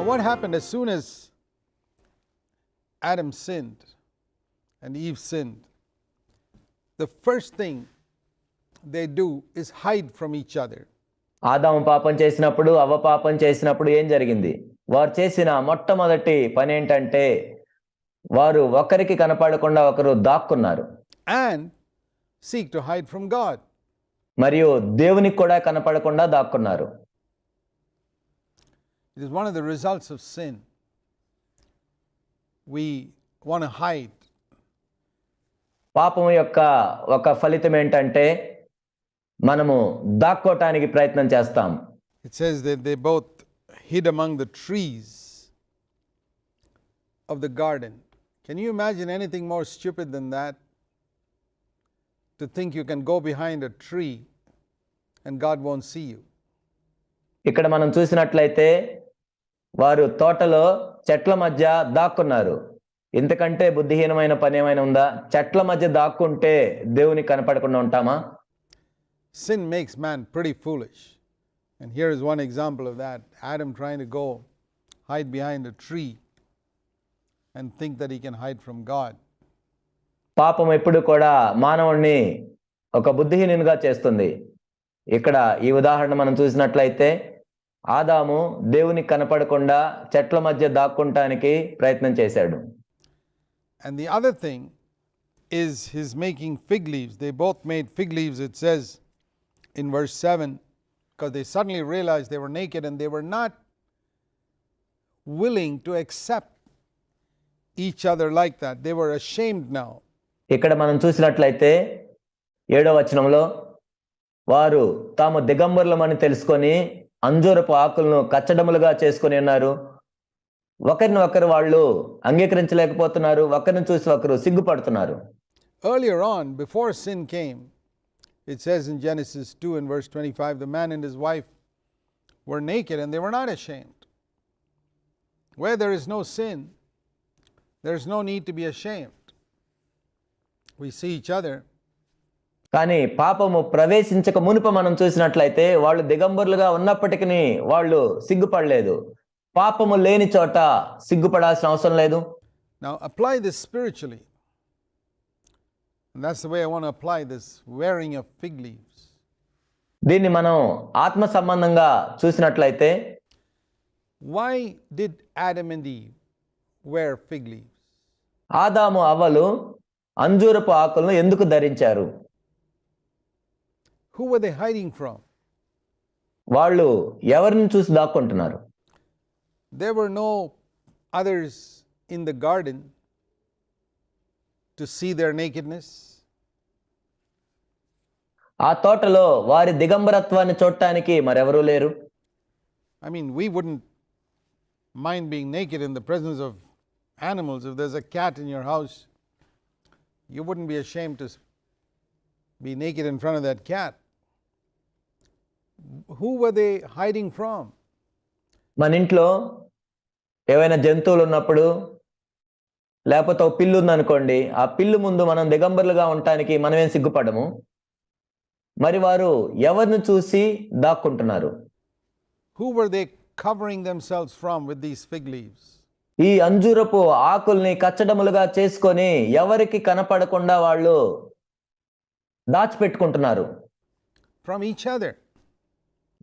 Now, what happened as soon as Adam sinned and Eve sinned? The first thing they do is hide from each other. ఆదాము పాపం చేసినప్పుడు అవ పాపం చేసినప్పుడు ఏం జరిగింది వారు చేసిన మొట్టమొదటి పని ఏంటంటే వారు ఒకరికి కనపడకుండా ఒకరు దాక్కున్నారు and seek to hide from God మరియు దేవునికి కూడా కనపడకుండా దాక్కున్నారు It is one of the results of sin. We want to hide. పాపం యొక్క ఒక ఫలితం ఏంటంటే మనము దాక్కోటానికి ప్రయత్నం చేస్తాం It says that they both hid among the trees of the garden. Can you imagine anything more stupid than that? To think you can go behind a tree and God won't see you. ఇక్కడ మనం చూసినట్లయితే వారు తోటలో చెట్ల మధ్య దాక్కున్నారు ఇంతకంటే బుద్ధిహీనమైన పని ఏమైనా ఉందా చెట్ల మధ్య దాక్కుంటే దేవునికి కనపడకుండా ఉంటామా Sin makes man pretty foolish. And here is one example of that Adam trying to go hide behind a tree and think that he can hide from God. పాపం ఎప్పుడు కూడా మానవుణ్ణి ఒక బుద్ధిహీనునిగా చేస్తుంది ఇక్కడ ఈ ఉదాహరణ మనం చూసినట్లయితే ఆదాము దేవునికి కనపడకుండా చెట్ల మధ్య దాక్కుంటానికి ప్రయత్నం చేశాడు And the other thing is his making fig leaves. They both made fig leaves, it says in verse 7, because they suddenly realized they were naked and they were not willing to accept each other like that. They were ashamed now. ఇక్కడ మనం చూసినట్లయితే ఏడో వచనంలో వారు తాము దిగంబరులమని తెలుసుకొని అంజూరపు ఆకులను కచ్చడములుగా చేసుకొని ఉన్నారు ఒకరిని ఒకరు వాళ్ళు అంగీకరించలేకపోతున్నారు ఒకరిని చూసి ఒకరు సిగ్గుపడుతున్నారు Earlier on, before sin came, it says in Genesis 2 and verse 25, the man and his wife were naked and they were not ashamed. Where there is no sin, there is no need to be ashamed. We see each other, కానీ పాపము ప్రవేశించక మునుప మనం చూసినట్లయితే వాళ్ళు దిగంబరులుగా ఉన్నప్పటికీ వాళ్ళు సిగ్గుపడలేదు పాపము లేని చోట సిగ్గుపడాల్సిన అవసరం లేదు Now apply this spiritually. And that's the way I want to apply this wearing of fig leaves. దీన్ని మనం ఆత్మ సంబంధంగా చూసినట్లయితే Why did Adam and Eve wear fig leaves? ఆదాము అవ్వలు అంజూరపు ఆకులను ఎందుకు ధరించారు Who were they hiding from? వాళ్ళు ఎవరిని చూసి దాక్కుంటున్నారు There were no others in the garden to see their nakedness. ఆ తోటలో వారి దిగంబరత్వాన్ని చూడటానికి మరెవరూ లేరు I mean, we wouldn't mind being naked in the presence of animals. If there's a cat in your house, you wouldn't be ashamed to s- be naked in front of that cat. Who were they hiding from? మన ఇంట్లో ఏవైనా జంతువులు ఉన్నప్పుడు లేకపోతే ఒక పిల్లు ఉందనుకోండి ఆ పిల్లు ముందు మనం దిగంబరులుగా ఉండటానికి మనమేం సిగ్గుపడము మరి వారు ఎవరిని చూసి దాక్కుంటున్నారు Who were they covering themselves from with these fig leaves? ఈ అంజూరపు ఆకుల్ని కచ్చడములుగా చేసుకొని ఎవరికి కనపడకుండా వాళ్ళు దాచిపెట్టుకుంటున్నారు From each other.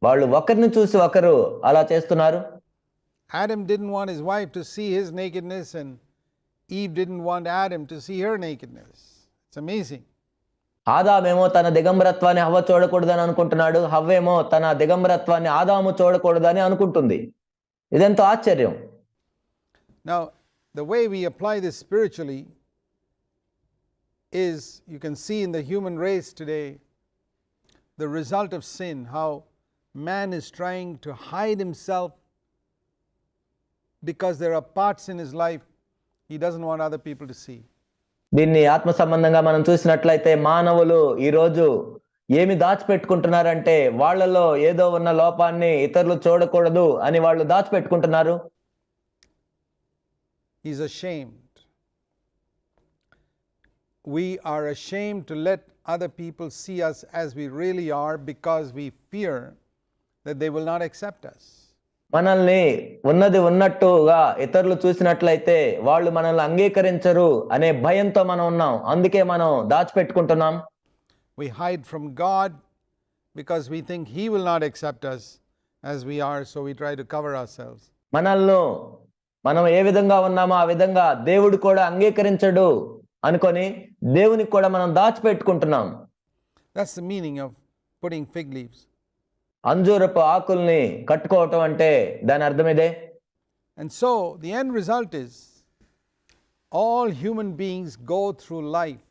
వాళ్ళు ఒకరిని చూసి ఒకరు అలా చేస్తున్నారు Adam didn't want his wife to see his nakedness, and Eve didn't want Adam to see her nakedness. It's amazing. ఆదామేమో తన దిగంబరత్వాన్ని హవ్వ చూడకూడదని అనుకుంటున్నాడు హవ్వేమో తన దిగంబరత్వాన్ని ఆదాము చూడకూడదని అనుకుంటుంది ఇదెంతో ఆశ్చర్యం Now, the way we apply this spiritually is you can see in the human race today the result of sin, how man is trying to hide himself because there are parts in his life he doesn't want other people to see. దీన్ని ఆత్మ సంబంధంగా మనం చూసినట్లయితే మానవులు ఈరోజు ఏమి దాచిపెట్టుకుంటున్నారంటే వాళ్ళలో ఏదో ఉన్న లోపాన్ని ఇతరులు చూడకూడదు అని వాళ్ళు దాచిపెట్టుకుంటున్నారు He's ashamed. We are ashamed to let other people see us as we really are because we fear that they will not accept us. మనల్ని ఉన్నది ఉన్నట్టుగా ఇతరులు చూసినట్లయితే వాళ్ళు మనల్ని అంగీకరించరు అనే భయంతో మనం ఉన్నాం అందుకే మనం దాచిపెట్టుకుంటున్నాం We hide from God because we think He will not accept us as we are, so we try to cover ourselves. మనల్ని మనం ఏ విధంగా ఉన్నామో ఆ విధంగా దేవుడు కూడా అంగీకరించడు అనుకొని దేవునికి కూడా మనం దాచిపెట్టుకుంటున్నాం That's the meaning of putting fig leaves. అంజూరపు ఆకుల్ని కట్టుకోవటం అంటే దాని అర్థం ఇదే? And so the end result is all human beings go through life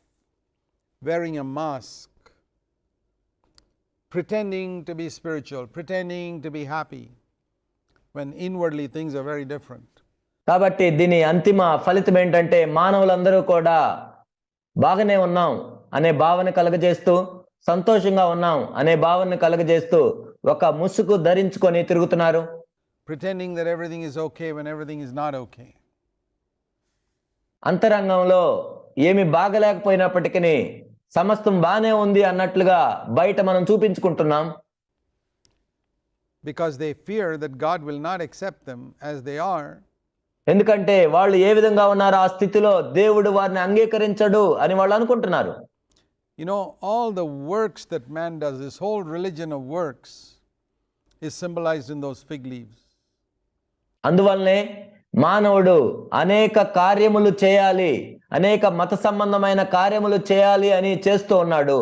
wearing a mask pretending to be spiritual pretending to be happy when inwardly things are very different కాబట్టి దీని అంతిమ ఫలితం ఏంటంటే మానవులందరూ కూడా బాగానే ఉన్నాం అనే భావన కలుగజేస్తూ సంతోషంగా ఉన్నాం అనే భావన కలుగజేస్తూ ఒక ముసుగు ధరించుకొని తిరుగుతున్నారు pretending that everything is okay when everything is not okay. అంతరంగంలో ఏమి బాగలేకపోయినప్పటికీ సమస్తం బానే ఉంది అన్నట్లుగా బయట మనం చూపించుకుంటున్నాం Because they fear that God will not accept them as they are, ఎందుకంటే వాళ్ళు ఏ విధంగా ఉన్నారో ఆ స్థితిలో దేవుడు వారిని అంగీకరించడు అని వాళ్ళు అనుకుంటున్నారు you know, all the works that man does, this whole religion of works, is symbolized in those fig leaves. అందువల్లనే మానవుడు అనేక కార్యములు చేయాలి అనేక మత సంబంధమైన కార్యములు చేయాలి అని చేస్తూ ఉన్నాడు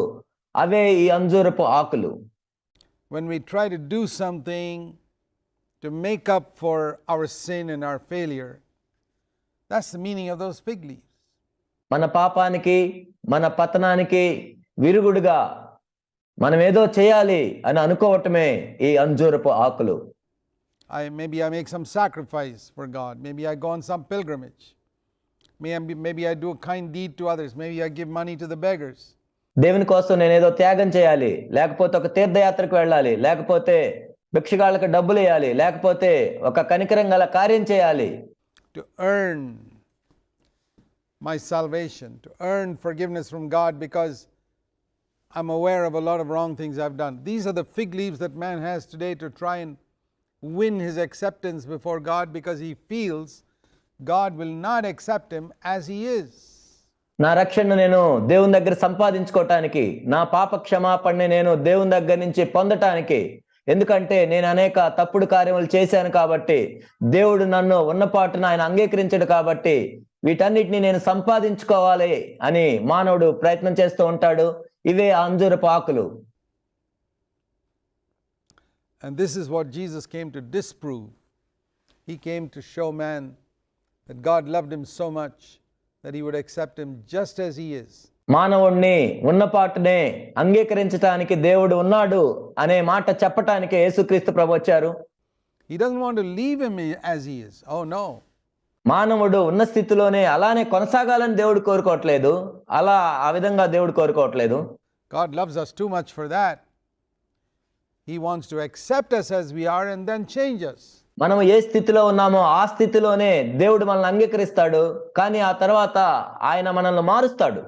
అవే ఈ అంజూరపు ఆకులు when we try to do something to make up for our sin and our failure. That's the meaning of those fig leaves. మన పాపానికి మన పతనానికి విరుగుడుగా మనం ఏదో చేయాలి అని అనుకోవటమే ఈ అంజూరపు ఆకులు I maybe I make some sacrifice for God. Maybe I go on some pilgrimage. Maybe, maybe I do a kind deed to others. Maybe I give money to the beggars. దేవుని కోసం నేను ఏదో త్యాగం చేయాలి లేకపోతే ఒక తీర్థయాత్రకు వెళ్ళాలి లేకపోతే భిక్షగాళ్ళకి డబ్బులు వేయాలి లేకపోతే ఒక కనికరం గల కార్యం చేయాలి to earn my salvation, to earn forgiveness from God because I'm aware of a lot of wrong things I've done. These are the fig leaves that man has today to try and win his acceptance before God because he feels God will not accept him as he is. నా రక్షణ నేను దేవుని దగ్గర సంపాదించుకోవటానికి నా పాప క్షమాపణని నేను దేవుని దగ్గర నుంచి పొందటానికి ఎందుకంటే నేను అనేక తప్పుడు కార్యములు చేశాను కాబట్టి దేవుడు నన్ను ఉన్నపాటును ఆయన అంగీకరించడు కాబట్టి వీటన్నిటిని నేను సంపాదించుకోవాలి అని మానవుడు ప్రయత్నం చేస్తూ ఉంటాడు ఇవే ఆ అంజూరపు ఆకులు And this is what Jesus came to disprove. He came to show man that God loved him so much that he would accept him just as he is. మానవుణ్ణి ఉన్నపాటునే అంగీకరించటానికి దేవుడు ఉన్నాడు అనే మాట చెప్పటానికి యేసుక్రీస్తు ప్రభు వచ్చారు He doesn't want to leave him as he is. Oh no. మానవుడు ఉన్న స్థితిలోనే అలానే కొనసాగాలని దేవుడు కోరుకోవట్లేదు అలా ఆ విధంగా దేవుడు కోరుకోవట్లేదు God loves us too much for that. He wants to accept us as we are and then change us. మనం ఏ స్థితిలో ఉన్నామో ఆ స్థితిలోనే దేవుడు మనల్ని అంగీకరిస్తాడు కానీ ఆ తర్వాత ఆయన మనల్ని మారుస్తాడు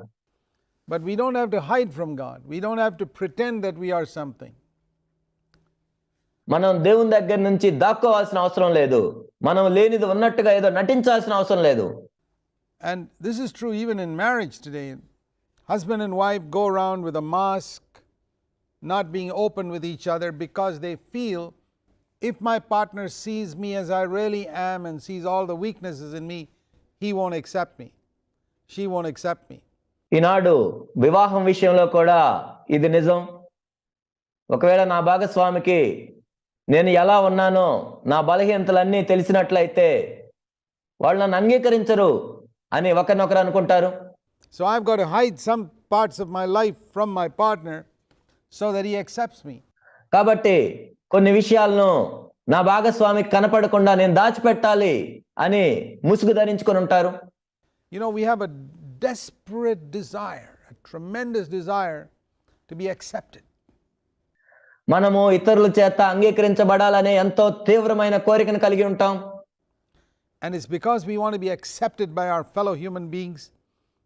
But we don't have to hide from God. We don't have to pretend that we are something. మనం దేవుని దగ్గర నుంచి దాక్కోవాల్సిన అవసరం లేదు మనం లేనిది ఉన్నట్టుగా ఏదో నటించాల్సిన అవసరం లేదు And this is true even in marriage today. Husband and wife go around with a mask, not being open with each other because they feel if my partner sees me as I really am and sees all the weaknesses in me, he won't accept me. She won't accept me. ఈనాడు వివాహం విషయంలో కూడా ఇది నిజం ఒకవేళ నా భాగస్వామికి నేను ఎలా ఉన్నానో నా బలహీనతలన్నీ తెలిసినట్లయితే వాళ్ళు నన్ను అంగీకరించరు అని ఒకరినొకరు అనుకుంటారు. So I got hide some parts of my life from my partner so that he accepts me కాబట్టి కొన్ని విషయాలను నా భాగస్వామికి కనపడకుండా నేను దాచిపెట్టాలి అని ముసుగు ధరించుకొని ఉంటారు. You know we have a desperate desire a tremendous desire to be accepted మనము ఇతరుల చేత అంగీకరించబడాలనే ఎంతో తీవ్రమైన కోరికను కలిగి ఉంటాం And it's because we want to be accepted by our fellow human beings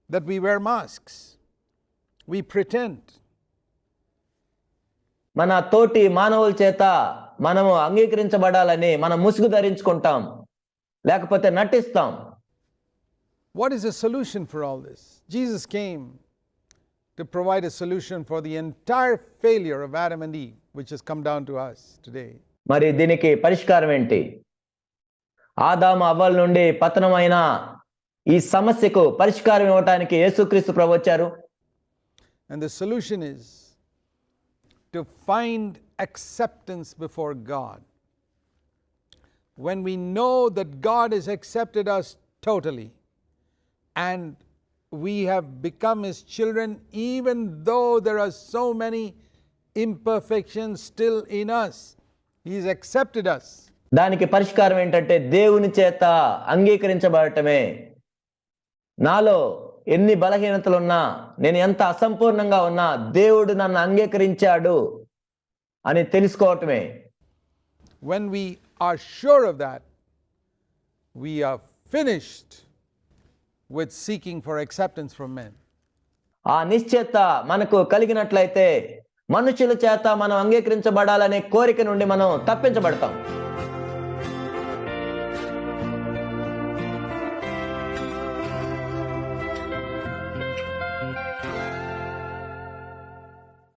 that we wear masks. We pretend. మన తోటి మానవుల చేత మనము అంగీకరించబడాలని మనం ముసుగు ధరించుకుంటాం లేకపోతే నటిస్తాం What is the solution for all this? Jesus came to provide a solution for the entire failure of Adam and Eve, which has come down to us today. మరి దీనికి పరిష్కారం ఏంటి ఆదాము అవ్వల నుండి పతనమైన ఈ సమస్యకు పరిష్కారం ఇవ్వటానికి యేసుక్రీస్తు ప్రభు వచ్చారు And the solution is to find acceptance before God. When we know that God has accepted us totally and we have become His children, even though there are so many imperfections still in us, He's accepted us. దానికి పరిష్కారం ఏంటంటే దేవుని చేత అంగీకరించబడటమే నాలో ఎన్ని బలహీనతలున్నా నేను ఎంత అసంపూర్ణంగా ఉన్నా దేవుడు నన్ను అంగీకరించాడు అని తెలుసుకోవటమే When we are sure of that, we are finished with seeking for acceptance from men. ఆ నిశ్చేత మనకు కలిగినట్లయితే మనుషుల చేత మనం అంగీకరించబడాలనే కోరిక నుండి మనం తప్పించబడతాం